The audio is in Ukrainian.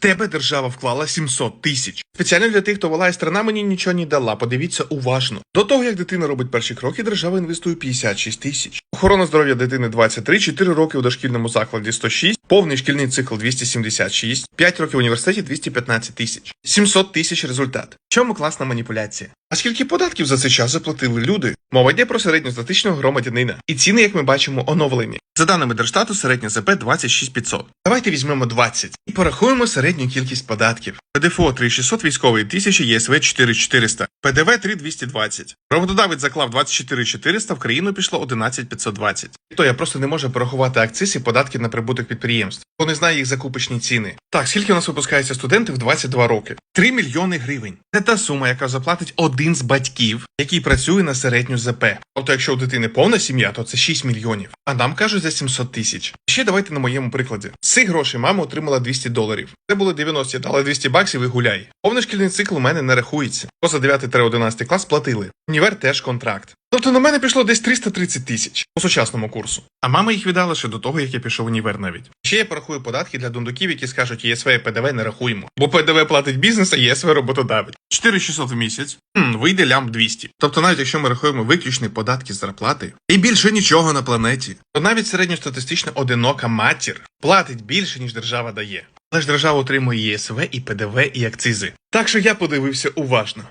Тебе держава вклала 700 тисяч. Спеціально для тих, хто волає страна мені нічого не дала. Подивіться уважно. До того, як дитина робить перші кроки, держава інвестує 56 тисяч. Охорона здоров'я дитини 23, 4 роки у дошкільному закладі 106, повний шкільний цикл 276, 5 років в університеті 215 тисяч. 700 тисяч результат. В чому класна маніпуляція? А скільки податків за цей час заплатили люди? Мова йде про середньостатичного громадянина. І ціни, як ми бачимо, оновлені. За даними Держстату, середня ЗП 26 500. Давайте візьмемо 20 і порахуємо середню кількість податків. ПДФО 3600, військовий 1000, ЄСВ 4400, ПДВ 3220. Роботодавець заклав 24400, в країну пішло 11520. То я просто не можу порахувати акциз і податки на прибуток підприємств, бо не знаю їх закупочні ціни. Так, скільки у нас випускається студентів в 22 роки? 3 мільйони гривень. Це та сума, яка заплатить один з батьків, який працює на середню ЗП. Тобто, якщо у дитини повна сім'я, то це 6 мільйонів. А нам кажуть за 700 тисяч. Ще давайте на моєму прикладі. З цих грошей мама отримала 200 доларів. Це було 90, але 200 баксів і гуляй. Повний шкільний цикл у мене не рахується. Поза 9-11 клас платили. Універ теж контракт. Тобто на мене пішло десь 330 тисяч по сучасному курсу. А мама їх віддала ще до того, як я пішов в універ навіть. Ще я порахую податки для дундуків, які скажуть, ЄСВ і ПДВ не рахуємо. Бо ПДВ платить бізнес, а ЄСВ роботодавець. 4600 в місяць. Хм, вийде лям 200. Тобто навіть якщо ми рахуємо виключні податки з зарплати і більше нічого на планеті, то навіть середньостатистична одинока матір платить більше, ніж держава дає. Але ж держава отримує ЄСВ і ПДВ і акцизи. Так що я подивився уважно.